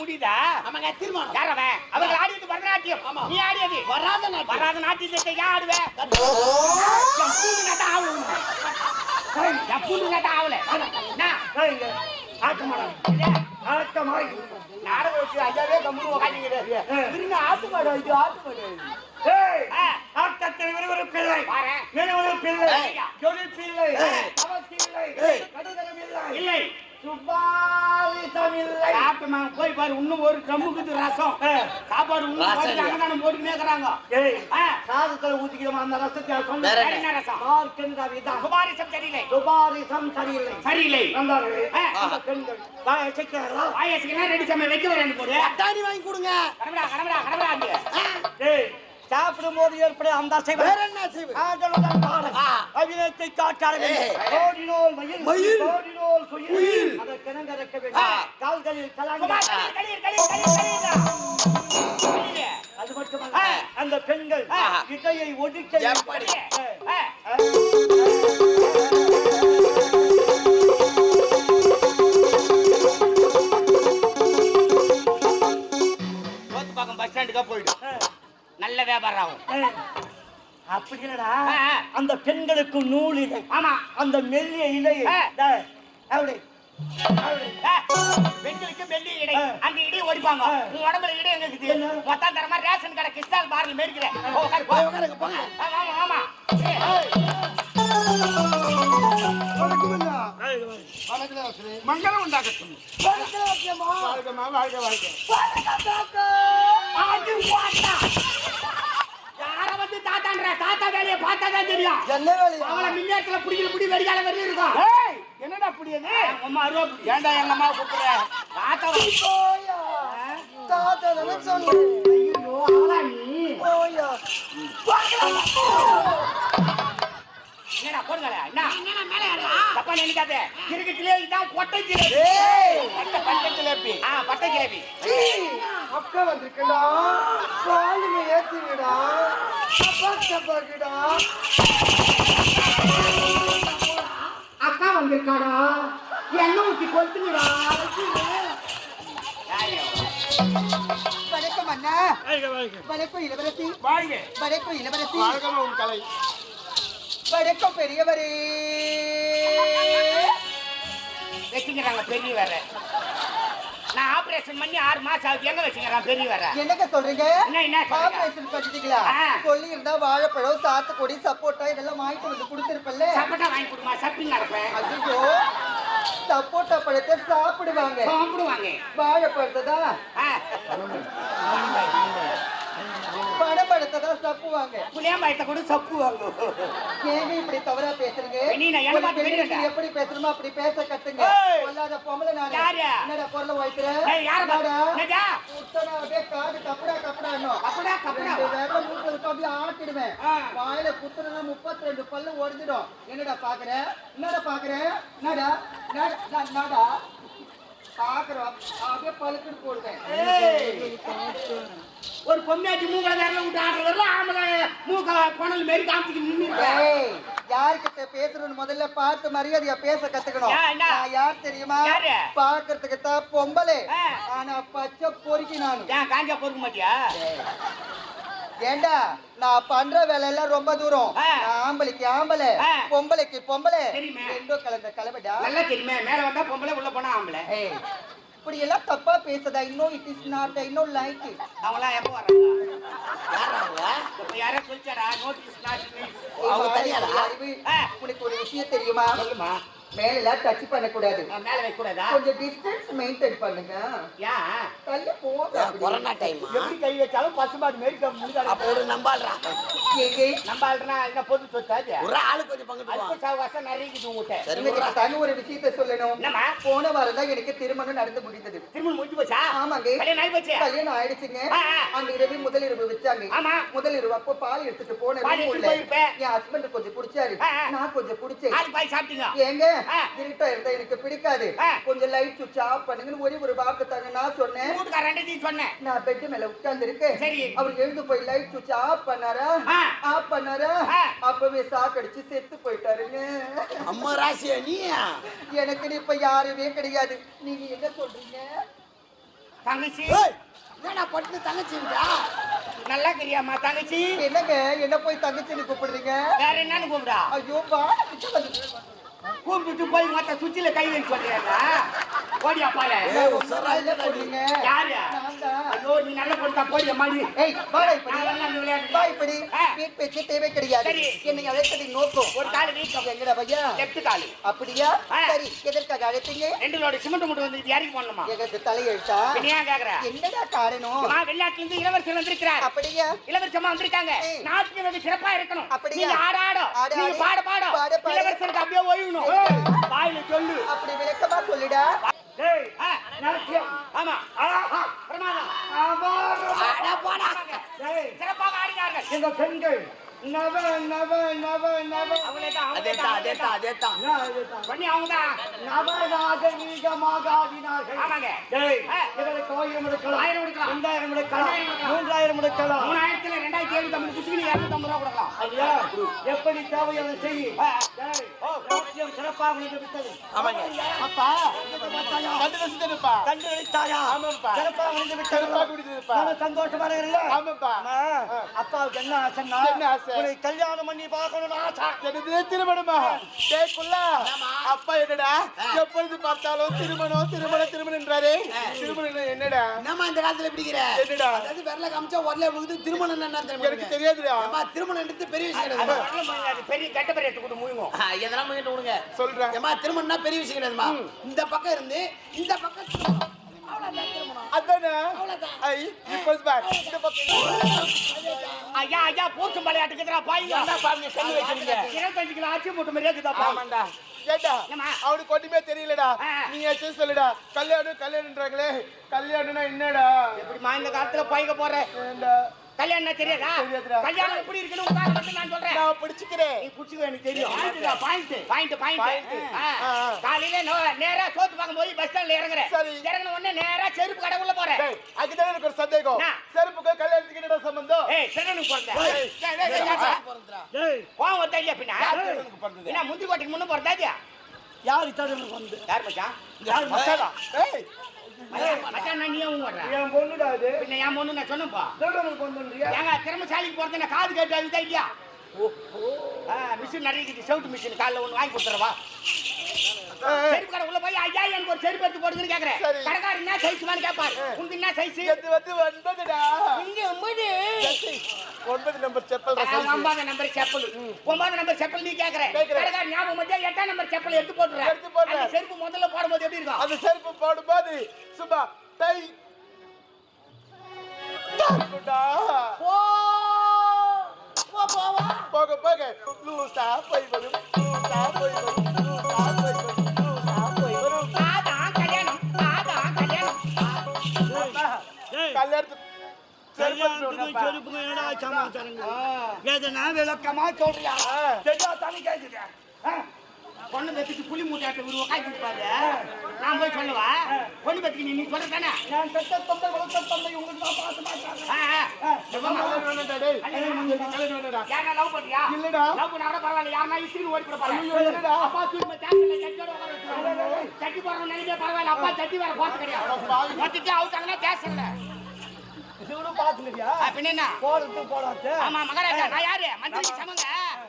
முடியுதா? ஆமாங்க, தீர்மானம். யார் அவன்? அவங்க ஆடியது பரதநாட்டியம். நீ ஆடியது? வராத நாட்டியம். வராத நாட்டியத்தை ஏன் ஆடுவ என் பூண்டு நட்டா ஆகல உனக்கு. ஏய், என் பூண்டு நட்டா ஆகல என்ன? நாடகம் வச்சு ஐயாவே கம்முன்னு உக்காந்துக்கிறாரு. இருங்க, ஆட்டு மாடு ஆட்டு. ஆட்டத்தில் விறுவிறு பிள்ளை. பிள்ளை. ஜொலி பிள்ளை இல்லை இல்லை. சாப்பிட்டோமா, போய் பாரு இன்னும் ஒரு ட்ரம்முக்கு ரசம். சாப்பாடு இன்னும் ரசம் போட்டு இல்லையா? அன்னதானம் போட்டுக்கினே இருக்கிறாங்க. சாதத்தில் ஊத்திக்கிறோம் அந்த ரசத்தை சொன்ன ரசம்? சுபாரிசம் சரியில்லை. சுபாரிசம் சரியில்லை. சரியில்லை. ரெடி சமையல்? வைக்க வரேன் போடு. அத்தாணி வாங்கி கொடுங்க. கடவுடா கடவுடா கடவுடா அங்க. ஏய், சாப்பிடும்போது ஏற்படும் அந்த அசைவு வேற என்ன. ஆ. அபிநயத்தை. ஏய். கோடினோல் மயில், மயில். வேண்டும். கால்களில் கலாங்க. அது மட்டுமல்ல. அந்த பெண்கள். இடையை ஒதுக்க எப்படி? பஸ் ஸ்டாண்டுக்கா போயிடும் நல்ல வியாபாரம். ஆகும் அப்படி இல்லடா. ஆ, ஆ. அந்த பெண்களுக்கு நூல் இலை. ஆமா. அந்த மெல்லிய இலையை அப்படி. ஆ, பெண்களுக்கு வெள்ளி இடை. அந்த இடை ஒடிப்பாங்க. உன் உடம்புல இடை எங்க இருக்குது? ரேஷன் கடை கிறிஸ்டால் பார்ல போங்க. ஆமா. ஆமா மங்களம் உண்டாகட்டும். வாழ்கமா வாழ்க வாழ்க. அது வாட்டா. யார வந்து தாத்தான்ற தாத்தா வேலையை பார்த்தா தான் தெரியும் என்ன வேலையா அவளை மின்னேரத்துல புடிக்கல புடி வெடிக்கால வெறி இருக்கும் ஏய், என்னடா புடியது அம்மா அருவா. ஏன்டா எங்க அம்மா கூப்பிடுற? தாத்தா தாத்தா தானே சொன்னேன் ஐயோ, அவளா நீ. போயா என்னடா போடுங்களே என்ன? தப்பா நினைக்காத. கிறுக்குட்டிலே இதான் கொட்டை ஜிலேபி ஏய். பட்டை பட்டை ஜிலேபி ஆ பட்டை ஜிலேபி சீ, அக்கா வந்திருக்கடா. பாலுங்க ஏத்துங்கடா அப்பா சப்பாக்குடா அக்கா வந்திருக்காடா. எண்ணெய் ஊத்தி கொளுத்துங்கடா வணக்கம் அண்ணா. வணக்கம் இளவரசி. வணக்கம் இளவரசி. வணக்கம் பெரியவரே வச்சுக்கிறாங்க பெரிய வேற நான் ஆபரேஷன் பண்ணி ஆறு மாசம் ஆகுது எங்க வச்சுக்கிறான் பெரிய வேற என்னங்க சொல்றீங்க என்ன, என்ன சொல்றீங்க? ஆபரேஷன் பண்ணிட்டீங்களா ஆ. சொல்லி இருந்தா வாழைப்பழம் சாத்துக்குடி சப்போட்டா இதெல்லாம் வாங்கிட்டு வந்து கொடுத்திருப்பல்ல சப்பட்டா வாங்கி கொடுமா சப்பிங் நடப்பேன் ஐயோ சப்போட்டா பழத்தை சாப்பிடுவாங்க சாப்பிடுவாங்க வாழைப்பழத்தை தான் ஆ. பழப்பழத்தை தான் சாப்பிடுவாங்க புளியாம்பாயத்தை கூட சப்புவாங்க ஏங்க இப்படி தவறா பேசுறீங்க? எப்படி பேசணுமோ அப்படி பேச கத்துங்க. பொல்லாத பொம்பளை நானு? என்னடா பொருளை வைக்கிற யாரை? என்னடா? முட்டனா அப்படியே காது கப்படா கப்படா, கப்படா. விரல மூக்குல விட்டு அப்படியே ஆட்டிடுவேன். வாயில குத்துனா முப்பத்தி ரெண்டு பல்லு ஒடிஞ்சிடும். என்னடா பாக்குற? என்னடா பாக்குற? என்னடா? என்னடா, பாக்குறோம். அப்படியே பழுக்குன்னு போடுவேன். ஒரு பொம்மையாட்டி மூக்கல வேற விட்டு ஆடுறதுல ஆம்பளை மூக்க புனல் மாரி காமிச்சிட்டு நின்று ஏய், யார்கிட்ட பேசுறோம்னு முதல்ல பார்த்து மரியாதையா பேச கத்துக்கணும்? நான் யார் தெரியுமா? பாக்குறதுக்கு தான் பொம்பளை. ஆனா பச்சை பொறுக்கி நானு. காஞ்சா பொறுக்க மாட்டியா? ஏண்டா? நான் பண்ற வேலை எல்லாம் ரொம்ப தூரம். ஆம்பளைக்கு ஆம்பளை. பொம்பளைக்கு பொம்பளை. ரெண்டும் கலந்த கலவைடா. நல்லா தெரியுமே. மேல வந்தா பொம்பளை உள்ள போனா ஆம்பளை. இப்படி எல்லாம் தப்பா பேசுதா? இன்னும் இட் இஸ் நாட் இன்னும் லைக் அவங்களாம் எப்போ வராங்க அவங்க தனியாடா உனக்கு ஒரு விஷயம் தெரியுமா? சொல்லுமா. மேல டச் பண்ண கூடாது நான் மேல வைக்க கூடாதா கொஞ்சம் டிஸ்டன்ஸ் மெயின்டைன் பண்ணுங்க. ஏன் தள்ளி போங்க கொரோனா டைமா எப்படி கை வச்சாலும் பசுமாடு மாரி முடிஞ்சாலும் அப்போ ஒரு நம்பாடுறா ஏங்க, நம்ம ஆள்றா என்ன பொது சொத்தாது ஒரு ஆளு கொஞ்சம் பங்கிட்டு அல்ப சாவகாசம் நிறைய உங்ககிட்ட. தனி ஒரு விஷயத்த சொல்லணும். என்னம்மா? போன வாரம் தான் எனக்கு திருமணம் நடந்து முடிந்தது. திரும்ப முடிஞ்சு போச்சா? ஆமாங்க. கல்யாணம் ஆகி போச்சு? கல்யாணம் ஆயிடுச்சுங்க. அந்த இரவு முதல் இரவு வச்சாங்க. ஆமா. முதல் இரவு அப்போ பால் எடுத்துட்டு போன பால் எடுத்துட்டு வீட்டுக்குள்ள போயிருப்பேன். என் ஹஸ்பண்ட் கொஞ்சம் குடிச்சாரு. நான் கொஞ்சம் குடிச்சேன். ஆள் பாய் சாப்பிட்டீங்க. ஏங்க. இருட்டா இருந்தா எனக்கு பிடிக்காது. கொஞ்சம் லைட் சுவிட்ச் ஆஃப் பண்ணுங்கன்னு ஒரே ஒரு வார்த்தை தாங்க நான் சொன்னேன். சொன்னேன். நான் பெட் மேல உட்கார்ந்து இருக்கேன் சரி. அவர் எழுந்து போய் லைட் சுவிட்ச் ஆஃப் பண்ணாரா. ஆஃப் பண்ணாரா. அப்பவே சாக்கடிச்சு செத்து போயிட்டாருங்க. அம்மா ராசியா நீ எனக்கு இப்ப யாருமே கிடையாது. நீங்க என்ன சொல்றீங்க? தங்கச்சி. என்னடா பட்டு தங்கச்சின்றா நல்லா கிரியாமா தங்கச்சி. என்னங்க? என்ன போய் தங்கச்சின்னு கூப்பிடுறீங்க? வேற என்னன்னு கூப்பிடா. ஐயோ பா கூப்பிட்டு போய் மத்த சுவிட்சில கை வைக்க சொல்றியா ஓடியா சொல்றீங்க யாரு. ஐயோ நீ நல்ல பொண்ணா போடியா மாடி ஏய் வாடா இப்படி. நான் விளையாடு. வா இப்படி. வீட் பேச்சு தேவை கிடையாது. சரி. என்னை அழைத்ததை நோக்கம்? ஒரு காலு வீக்கம் எங்கடா பையா? லெஃப்ட் காலு. அப்படியா. சரி எதற்காக அழைத்தீங்க? ரெண்டு லோடு சிமெண்ட் மூட்டை வந்து இறக்கி போடணுமா? எங்களுக்கு தலையெழுத்தா? நீ ஏன் கேக்குற? என்னடா காரணம்? நான் வெளிநாட்டுல இருந்து இளவரசர் வந்திருக்கிறார். அப்படியா? இளவரசமா வந்திருக்காங்க. நாட்டுக்கு வந்து சிறப்பா இருக்கணும். அப்படியா? நீங்க ஆட ஆடோ நீங்க. பாட பாடோ. இளவரசருக்கு அப்படியே ஓய்வணும். வாயில சொல்லு. அப்படி விளக்கமா சொல்லுடா. ஆமா. ஆஹா சிறப்பாக ஆடினார்கள் இந்த பெண்கள் நவ நவ நவ நவ. அதேதான் அதேதான். பண்ணி அவங்கதான். நவநாகரீகமாக ஆடினார்கள். ஆமாங்க. டேய் ஆ. இதற்கு ஆயிரம் எடுக்கலாம். ஆயிரம் எடுக்கலாம். ரெண்டாயிரம் எடுக்கலாம். ரெண்டாயிரம் எடுக்கலாம். மூன்றாயிரம் எடுக்கலாம். மூணாயிரத்துல ரெண்டாயிரத்தி எழுநூத்தி ஐம்பது குச்சிக்கு இருநூத்தி ரூபா கொடுக்கலாம். ஐயா எப்படி தேவையான செய்? ஆ. டேய் நாட்டியம் சிறப்பாக முடிந்து விட்டது. ஆமாங்க. அப்பா கண்டு ரசித்ததுப்பா. கண்டு அளித்தாயா ஆமாப்பா. சிறப்பாக முடிந்து விட்டது. சிறப்பாக முடிந்ததுப்பா. நானும் சந்தோஷமா இருக்கிறேன் ஆமாப்பா. அப்பாவுக்கு என்ன ஆசைன்னா என்ன ஆசை? உன்னை கல்யாணம் பண்ணி பார்க்கணும்னு ஆசை. எனது திருமணமா? டேக்குள்ள அப்பா என்னடா? எப்பொழுது பார்த்தாலும் திருமணம் திருமணம் திருமணம் என்றாரே. திருமணம் என்னடா? என்னம்மா இந்த காலத்துல பிடிக்கிற என்னடா? அதாவது விரல காமிச்சா உரல விழுந்து திருமணம் என்ன தெரியுமா எனக்கு தெரியாதுடா. அம்மா திருமணம் எடுத்து பெரிய விஷயம் பெரிய கெட்ட பெரிய எடுத்து கொண்டு முழுங்கும். எதெல்லாம் பண்ணிட்டு விடுங்க. சொல்றேன் ஏம்மா திருமணம்னா பெரிய விஷயம் கிடையாதுமா? இந்த பக்கம் இருந்து இந்த பக்கம்? அவனுக்கு ஒண்ணுமே தெரியலடா. நீ ஏச்சும் சொல்லுடா? கல்யாணம் கல்யாணம்ன்றாங்களே. கல்யாணம்னா என்னடா? எப்படிமா இந்த காலத்துல பாய்க்க போற? ஏண்டா? கல்யாணம் தெரியாதா. கல்யாணம் எப்படி இருக்குன்னு மட்டும் நான் சொல்றேன். நான் பிடிச்சுக்கிறேன். நீ புடிச்சுக்க எனக்கு தெரியும். Point point. பாயிண்ட். காலையில நேரா சோத்து பார்க்கும் போய் பஸ் ஸ்டாண்ட்ல இறங்குறேன். இறங்கின உடனே நேரா செருப்பு கடை உள்ள போறேன். அதுதான் எனக்கு ஒரு சந்தேகம்? என்ன? செருப்புக்கு கல்யாணத்துக்கு என்னடா சம்பந்தம்? ஏய் சென்னனுக்கு பிறந்த? கோவம் வருதா இல்லையா பின்ன? என்ன முந்திரி கோட்டைக்கு முன்ன போறதா இல்லையா? யார் இத்தனை வந்து யார் மச்சான்? யார் மச்சானா? ஏய் நான் நீ அவங்க என் பொண்ணுடா அது. பின்ன என் பொண்ணு நான் சொன்னப்பா திருடனுக்கு வந்துறியா ஏங்க திறமசாலிக்கு போறது நான் காது கேட்டு அழுதா இல்லையா? மிஷின் நிறைய செவுட்டு மிஷின் காலைல ஒன்று வாங்கி கொடுத்துறவா? செருப்பு கடை உள்ள போய் ஐயா எனக்கு ஒரு செருப்பு எடுத்து போடுங்கன்னு கேக்குறேன். கடைக்காரர் என்ன சைஸ் கேட்பாரு. உங்க என்ன சைஸ் இது வந்து ஒன்பதுடா? இங்க ஒன்பது. ஒன்பது நம்பர் செப்பல் ஒன்பது நம்பர் செப்பல். ஒன்பது நம்பர் செப்பல் நீ கேக்குற. கடைக்காரர் ஞாபகம் வச்சா எட்டாம் நம்பர் செப்பல் எடுத்து போட்டுற எடுத்து போடுறேன். செருப்பு முதல்ல போடும்போது எப்படி இருக்கும்? அந்த செருப்பு போடும்போது சும்மா டை. போக போக லூசா போய் செருப்புக்கு என்னடா சமாச்சாரங்க எதனா விளக்கமா சொல்றியா. தெரியா தனி கேக்குது. பொண்ணு பத்திக்கு புளி மூட்டையாட்ட விடுவோம் காய்ச்சி பாரு. நான் போய் சொல்லவா. பொண்ணு பத்திக்கு நீ நீ சொல்ற தானே நான் பெத்த தந்தை வளர்த்த தந்தை உங்களுக்கு தான் பார்த்து லவ் பண்றியா? இல்லடா. லவ் பண்ணா பரவாயில்ல. யாரா இஸ்திரி ஓடி போட பரவாயில்ல இல்லடா. அப்பா தூக்கி ஜாக்கிரதை சட்டியோட உட்கார வச்சிருக்காங்க. சட்டி போடுறோம் நினைச்சே பரவாயில்ல. அப்பா சட்டி வேற போட்டு கிடையாது. மொத்தத்தை அவுத்தாங்கன்னா பேசல பார்த்துலையா பின்ன போறது போடாது. ஆமா மகாராஜா நான் யாரு? மந்திரிக்கு சமங்க?